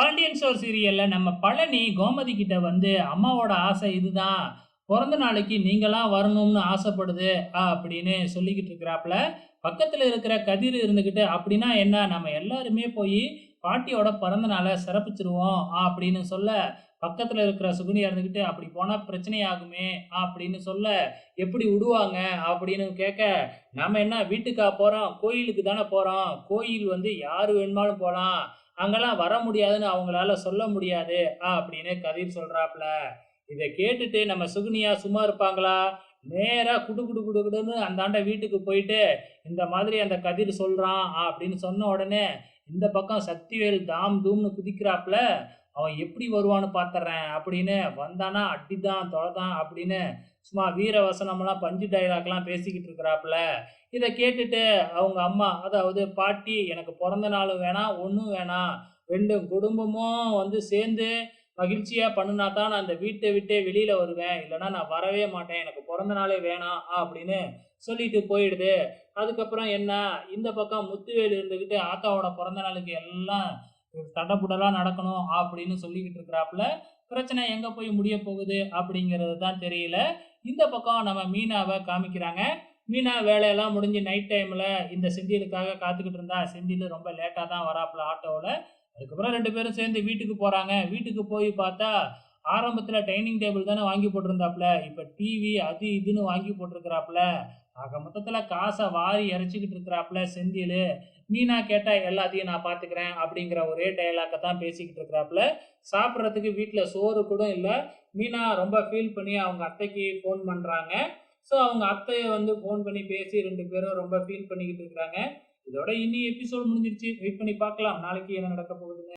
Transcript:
Pandian store சீரியலில் நம்ம பழனி கோமதி கிட்ட வந்து அம்மாவோட ஆசை இதுதான். பிறந்த நாளைக்கு நீங்களாம் வரணும்னு ஆசைப்படுது ஆ, அப்படின்னு சொல்லிக்கிட்டு இருக்கிறாப்புல பக்கத்தில் இருக்கிற கதிர் இருந்துக்கிட்டு அப்படின்னா என்ன? நம்ம எல்லாருமே போய் பாட்டியோட பிறந்த நாளை சிறப்பிச்சிருவோம் ஆ, அப்படின்னு சொல்ல பக்கத்தில் இருக்கிற சுகுனியா இருந்துக்கிட்டு அப்படி போனால் பிரச்சனை ஆகுமே அப்படின்னு சொல்ல எப்படி விடுவாங்க அப்படின்னு கேட்க நம்ம என்ன வீட்டுக்கா போகிறோம் கோயிலுக்கு தானே போகிறோம் கோயில் வந்து யார் வேணுமாலும் போகலாம் அங்கெல்லாம் வர முடியாதுன்னு அவங்களால சொல்ல முடியாது. ஆ அப்படின்னு கதிர் சொல்றாப்ல. இதை கேட்டுட்டு நம்ம சுகுனியா சும்மா இருப்பாங்களா? நேரா குடு குடு குடு குடுன்னு அந்தாண்ட வீட்டுக்கு போயிட்டு இந்த மாதிரி அந்த கதிர் சொல்றான் ஆ, அப்படின்னு சொன்ன உடனே இந்த பக்கம் சக்திவேல் தாம் தூம்னு குதிக்கிறாப்புல அவன் எப்படி வருவான்னு பார்த்துறேன் அப்படின்னு வந்தானா அடிதான் தொலைதான் அப்படின்னு சும்மா வீர வசனம்லாம் பஞ்சு டைலாக்லாம் பேசிக்கிட்டு இருக்கிறாப்புல. இதை கேட்டுட்டு அவங்க அம்மா அதாவது பாட்டி எனக்கு பிறந்த நாளும் வேணாம் ஒன்றும் வேணாம் ரெண்டு குடும்பமும் வந்து சேர்ந்து மகிழ்ச்சியாக பண்ணுனா தான் நான் அந்த வீட்டை விட்டே வெளியில் வருவேன். இல்லைன்னா நான் வரவே மாட்டேன். எனக்கு பிறந்த நாளே வேணாம் அப்படின்னு சொல்லிட்டு போயிடுது. அதுக்கப்புறம் என்ன? இந்த பக்கம் முத்துவேல் இருந்துக்கிட்டு ஆத்தாவோட பிறந்த நாளுக்கு எல்லாம் தடபுடலாக நடக்கணும் அப்படின்னு சொல்லிக்கிட்டு இருக்கிறாப்புல பிரச்சனை எங்கே போய் முடிய போகுது அப்படிங்கிறது தான் தெரியல. இந்த பக்கம் நம்ம மீனாவை காமிக்கிறாங்க. மீனா வேலையெல்லாம் முடிஞ்சு நைட் டைமில் இந்த செந்திலுக்காக காத்துக்கிட்டு இருந்தா செந்தில் ரொம்ப லேட்டாக தான் வராப்புல ஆட்டோவில். அதுக்கப்புறம் ரெண்டு பேரும் சேர்ந்து வீட்டுக்கு போகிறாங்க வீட்டுக்கு போய் பார்த்தா ஆரம்பத்தில் டைனிங் டேபிள் தானே வாங்கி போட்டிருந்தாப்புல. இப்போ டிவி அது இதுன்னு வாங்கி போட்டிருக்கிறாப்புல. ஆக மொத்தத்தில் காசை வாரி இறைச்சிக்கிட்டு இருக்கிறாப்புல செந்தில். மீனா கேட்டால் எல்லாத்தையும் நான் பார்த்துக்கிறேன் அப்படிங்கிற ஒரே டைலாக்கை தான் பேசிக்கிட்டு இருக்கிறாப்புல. சாப்பிட்றதுக்கு வீட்டில் சோறு கூட இல்லை. மீனா ரொம்ப ஃபீல் பண்ணி அவங்க அத்தைக்கு ஃபோன் பண்ணுறாங்க ஸோ அவங்க அத்தையை வந்து ஃபோன் பண்ணி பேசி ரெண்டு பேரும் ரொம்ப ஃபீல் பண்ணிக்கிட்டு இருக்கிறாங்க. இதோட இனி எபிசோட் முடிஞ்சிருச்சு. வெயிட் பண்ணி பார்க்கலாம். நாளைக்கு என்ன நடக்க போகுதுன்னு.